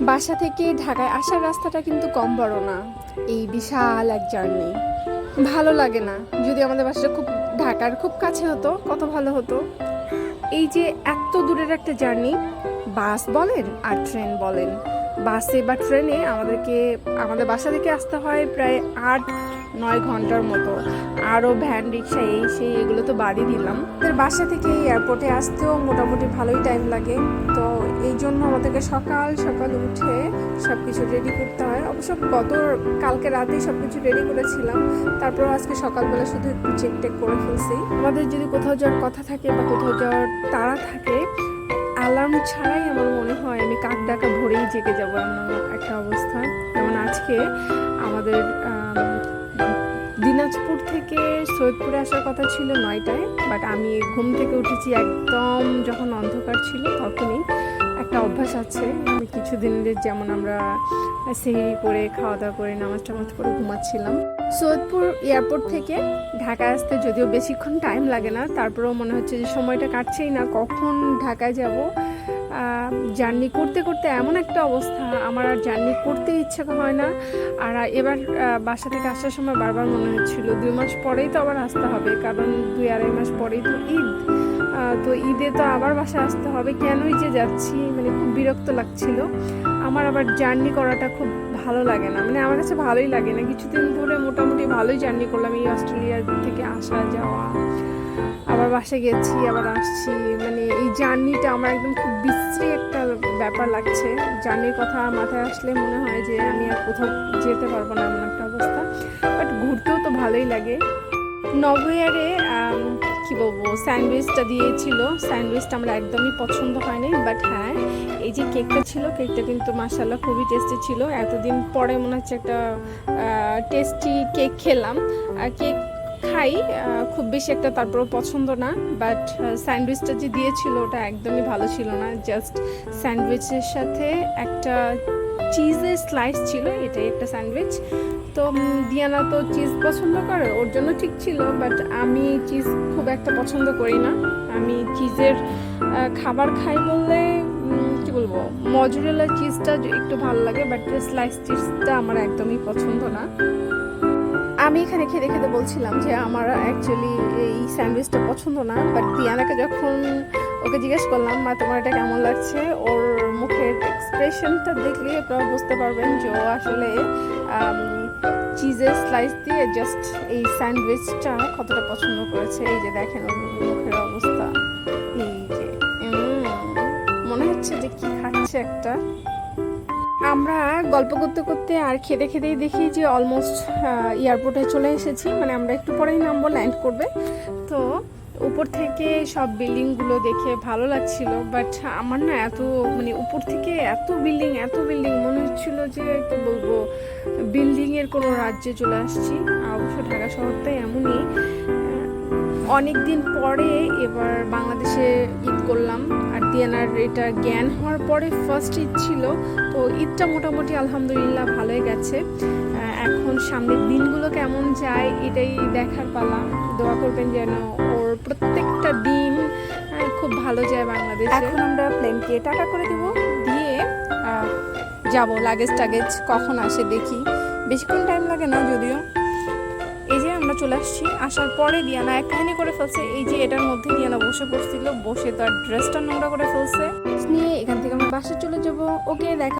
বাসা থেকে ঢাকায় আসার রাস্তাটা কিন্তু কম বড় না। এই বিশাল এক জার্নি। ভালো লাগে না। যদি আমাদের বাসাটা খুব ঢাকার খুব কাছে হতো, কত ভালো হতো। এই যে এত দূরের একটা জার্নি, বাস বলেন আর ট্রেন বলেন। বাসে বা ট্রেনে আমাদেরকে, আমাদের বাসা থেকে আসতে হয় প্রায় আট, নয় ঘণ্টার মতো। আরও ভ্যান, রিক্সা, এই, সেই, এগুলো তো বাড়ি দিলাম। বাসা থেকে এয়ারপোর্টে আসতেও মোটামুটি ভালোই টাইম লাগে। তো এই জন্য আমাদেরকে সকাল সকাল উঠে সব কিছু রেডি করতে হয়। অবশ্য গত কালকে রাতেই সব কিছু রেডি করেছিলাম। তারপর আজকে সকালবেলা শুধু একটু চেক টেক করে ফেলছি। আমাদের যদি কোথাও যাওয়ার কথা থাকে বা কোথাও যাওয়ার তাড়া থাকে অ্যালার্ম ছাড়াই আমার মনে হয় আমি কাক ডাকা ভরেই জেগে যাব এমন একটা অবস্থা। যেমন আজকে আমাদের দিনাজপুর থেকে সৈয়দপুরে আসার কথা ছিল নয়টায় বাট আমি ঘুম থেকে উঠেছি একদম যখন অন্ধকার ছিল তখনই। একটা অভ্যাস আছে কিছুদিনের যেমন আমরা সেহরি করে খাওয়া দাওয়া করে নামাজ টামাজ করে ঘুমাচ্ছিলাম। সৈয়দপুর এয়ারপোর্ট থেকে ঢাকায় আসতে যদিও বেশিক্ষণ টাইম লাগে না, তারপরেও মনে হচ্ছে যে সময়টা কাটছেই না, কখন ঢাকায় যাব? জার্নি করতে করতে এমন একটা অবস্থা, আমার আর জার্নি করতে ইচ্ছা হয় না। আর এবার বাসা থেকে আসার সময় বারবার মনে হচ্ছিল, দুই মাস পরেই তো আবার আসতে হবে, কারণ দুই আড়াই মাস পরেই তো ঈদ। তো ঈদে তো আবার বাসা আসতে হবে। কেনই যে যাচ্ছি মানে খুব বিরক্ত লাগছিল। আমার আবার জার্নি করাটা খুব ভালো লাগে না। মানে আমার কাছে ভালোই লাগে না। কিছুদিন ধরে মোটামুটি ভালোই জার্নি করলাম এই অস্ট্রেলিয়ার থেকে আসা, যাওয়া। আবার বাসে গেছি, আবার আসছি। মানে এই জার্নিটা আমার একদম খুব বিশ্রী একটা ব্যাপার লাগছে। জার্নির কথা মাথায় আসলে মনে হয় যে আমি আর কোথাও যেতে পারব না এমন একটা অবস্থা। বাট ঘুরতেও তো ভালোই লাগে। নভোয়ারে কি বলব, স্যান্ডউইচটা দিয়েছিল। স্যান্ডউইচটা আমার একদমই পছন্দ হয়নি বাট হ্যাঁ এই যে কেকটা ছিল, কেকটা কিন্তু মাসাল্লাহ খুবই টেস্টি ছিল। এতদিন পরে মনে হচ্ছে একটা টেস্টি কেক খেলাম। আর কেক খাই খুব বেশি একটা তারপরও পছন্দ না বাট স্যান্ডউইচটা যে দিয়েছিল, ওটা একদমই ভালো ছিল না। জাস্ট স্যান্ডউইচের সাথে একটা চিজের স্লাইস ছিল, এটাই একটা স্যান্ডউইচ। তো দিয়ানা তো চিজ পছন্দ করে, ওর জন্য ঠিক ছিল বাট আমি চিজ খুব একটা পছন্দ করি না। আমি চিজের খাবার খাই বললে কি বলব মজুরেলা চিজটা একটু ভালো লাগে বাট স্লাইস চিজটা আমার একদমই পছন্দ না। আমি এখানে খেতে খেতে বলছিলাম যে, আমার অ্যাকচুয়ালি এই স্যান্ডউইচটা পছন্দ না বাট দিয়ানাকে যখন ওকে জিজ্ঞেস করলাম, মা, তোমার এটা কেমন লাগছে? ওর মুখের এক্সপ্রেশনটা দেখলে আপনারা বুঝতে পারবেন যে ও আসলে চিজের স্লাইস দিয়ে জাস্ট এই স্যান্ডউইচটা কতটা পছন্দ করেছে। এই যে দেখেন মুখের অবস্থা। এই যে মনে হচ্ছে যে কি খাচ্ছে একটা। আমরা গল্প করতে করতে আর খেতে খেতেই দেখি যে অলমোস্ট এয়ারপোর্টে চলে এসেছি। মানে আমরা একটু পরেই নামবো ল্যান্ড করবে। তো উপর থেকে সব বিল্ডিংগুলো দেখে ভালো লাগছিল বাট আমার না এত মানে উপর থেকে এত বিল্ডিং এত বিল্ডিং মনে হচ্ছিল যে, কি বলব, বিল্ডিংয়ের কোনো রাজ্যে চলে আসছি। অবশ্য ঢাকা শহরটাই এমনই। অনেক দিন পরে এবার বাংলাদেশে ঈদ করলাম, আর দিয়ানার এটা জ্ঞান হওয়ার পরে ফার্স্ট ঈদ ছিল, তো ঈদটা মোটামুটি আলহামদুলিল্লাহ ভালোই গেছে। এখন সামনের দিনগুলো কেমন যায় এটাই দেখার পালা। দোয়া করবেন যেন প্রত্যেকটা দিন খুব ভালো যায় বাংলাদেশে। এখন আমরা প্লেনকে টাকা করে দেব। দিয়ে যাব লাগেজ টাগেজ কখন আসে দেখি। বেশিক্ষণ টাইম লাগে না যদিও। এই যে আমরা চলে আসছি আসার পরে দিয়ানা এক কাহিনী করে ফেলছে। এই যে এটার মধ্যে দিয়ানা বসে পড়ছিল বসে তার ড্রেসটা নোংরা করে ফেলছে। নিয়ে এখান থেকে আমরা বাসে চলে যাব। ওকে দেখা